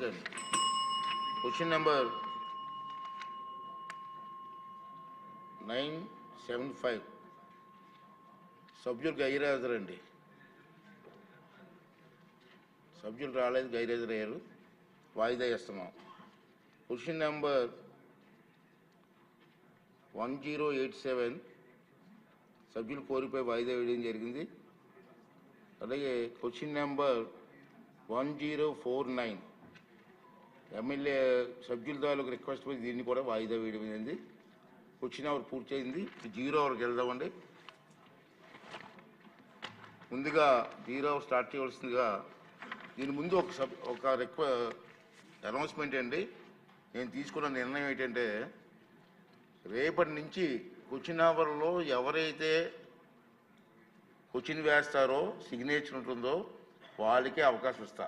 Okay అండి question number nine seven five సభ్యులు గైరాజరండి సభ్యులు రాలేదు గైరాజరయ్యారు వాయిదా ఇస్తున్నాం question number one zero eight seven సభ్యులు కోరిపై వాయిదా వేయడం జరిగింది అలాగే question number one zero four nine MLA సభ్యుల తాలూకు రిక్వెస్ట్ పోయి దీన్ని కూడా వాయిదా వేయడం జరిగింది వచ్చిన అవర్ పూర్తయింది జీరో అవర్కి వెళ్దామండి ముందుగా జీరో అవర్ స్టార్ట్ చేయవలసిందిగా దీని ముందు ఒక సబ్ ఒక రిక్వ అనౌన్స్మెంట్ అండి నేను తీసుకున్న నిర్ణయం ఏంటంటే రేపటి నుంచి క్వశ్చన్ అవర్లో ఎవరైతే క్వశ్చన్ వేస్తారో సిగ్నేచర్ ఉంటుందో వాళ్ళకే అవకాశం ఇస్తా.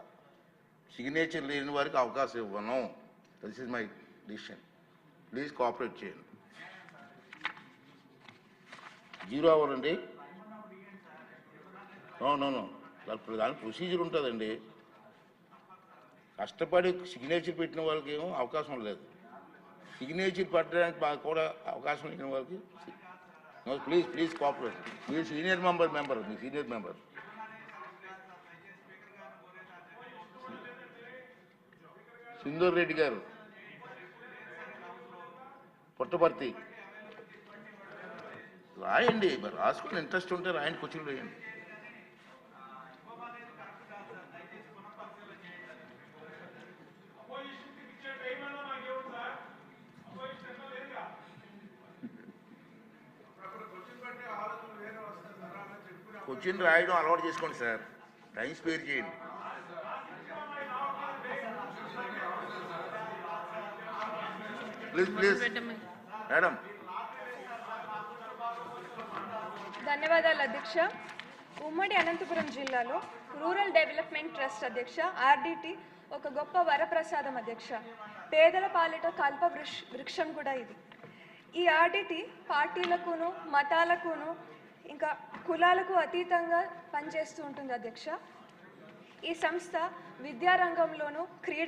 సిగ్నేచర్ లేని వారికి అవకాశం ఇవ్వను. This is my decision please cooperate చేయండి. జీరో అవర్ అండి నో దాని ప్రొసీజర్ ఉంటుందండి. కష్టపడి సిగ్నేచర్ పెట్టిన వాళ్ళకి ఏమో అవకాశం లేదు. సిగ్నేచర్ పెట్టడానికి మాకు కూడా అవకాశం లేని వాళ్ళకి ప్లీజ్ ప్లీజ్ కోఆపరేట్ మీరు సీనియర్ మెంబర్ మెంబర్ మీ సీనియర్ మెంబర్ సింధూర్ రెడ్డి గారు. పుట్టపర్తి. రాయండి మరి రాసుకుని ఇంట్రెస్ట్ ఉంటే రాయండి క్వశ్చన్ రాయండి క్వశ్చన్ రాయడం అలవాటు చేసుకోండి సార్. టైం స్పేర్ చేయండి. ప్లీజ్ ప్లీజ్ మేడం ధన్యవాదాలు అధ్యక్ష. ఉమ్మడి అనంతపురం జిల్లాలో రూరల్ డెవలప్మెంట్ ట్రస్ట్ అధ్యక్ష ఆర్డిటి ఒక గొప్ప వరప్రసాదం అధ్యక్ష. పేదల పాలిట కల్ప వృక్ష వృక్షం కూడా ఇది. ఈ ఆర్డిటి పార్టీలకును మతాలకును ఇంకా కులాలకు అతీతంగా పనిచేస్తూ ఉంటుంది అధ్యక్ష. ఈ సంస్థ విద్యారంగంలోనూ క్రీడా